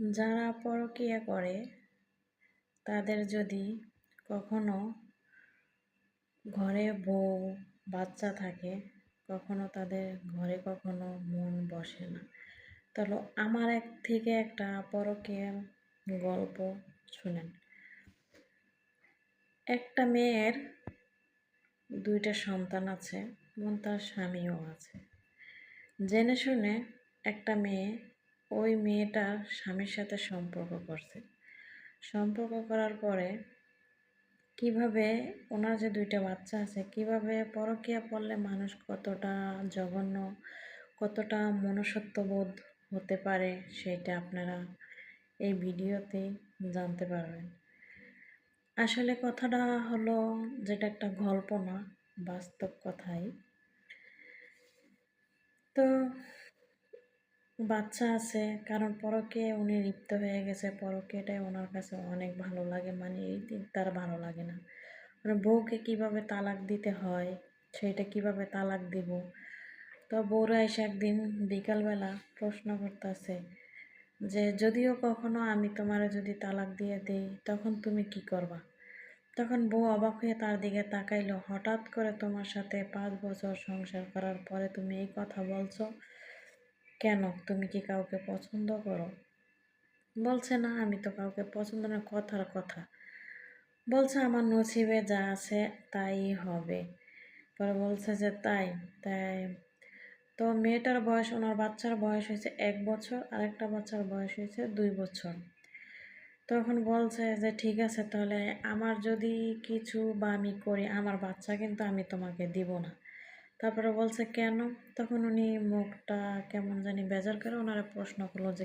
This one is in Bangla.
যারা পরকীয়া করে, তাদের যদি কখনো ঘরে বউ, বাচ্চা থাকে, কখনো তাদের ঘরে কখনো মন বসে না। তাহলে আমার এক থেকে একটা পরকীয়ার গল্প শুনেন। একটা মেয়ের দুইটা সন্তান আছে, এবং তার স্বামীও আছে। জেনে শুনে একটা মেয়ে ওই মেয়েটা স্বামীর সাথে সম্পর্ক করছে। সম্পর্ক করার পরে কীভাবে ওনার যে দুইটা বাচ্চা আছে, কীভাবে পরকিয়া পড়লে মানুষ কতটা জঘন্য, কতটা মনুষ্যত্ববোধ হতে পারে সেটা আপনারা এই ভিডিওতে জানতে পারবেন। আসলে কথাটা হলো যেটা একটা গল্প না, বাস্তব কথাই। তো বাচ্চা আছে, কারণ পরকে উনি লিপ্ত হয়ে গেছে। পরকে এটাই ওনার কাছে অনেক ভালো লাগে মানে এই তার ভালো লাগে না। মানে বউকে কীভাবে তালাক দিতে হয় সেটা কীভাবে তালাক দিব? তো বউরা এসে একদিন বিকালবেলা প্রশ্ন করতেছে যে, যদিও কখনো আমি তোমার যদি তালাক দিয়ে দিই, তখন তুমি কি করবা? তখন বউ অবাক হয়ে তার দিকে তাকাইলো। হঠাৎ করে তোমার সাথে পাঁচ বছর সংসার করার পরে তুমি এই কথা বলছো কেন? তুমি কি কাউকে পছন্দ করো? বলছে, না, আমি তো কাউকে পছন্দ না, কথার কথা। বলছে, আমার নসিবে যা আছে তাই হবে। পরে বলছে যে, তাই তাই। তো মেয়েটার বয়স, ওনার বাচ্চার বয়স হয়েছে এক বছর, আরেকটা বাচ্চার বয়স হয়েছে দুই বছর। তখন বলছে যে, ঠিক আছে, তাহলে আমার যদি কিছু বা আমি করি, আমার বাচ্চা কিন্তু আমি তোমাকে দিব না। তারপরে বলছে কেন? তখন উনি মুখটা কেমন জানি বেজার করে ওনারা প্রশ্ন করল যে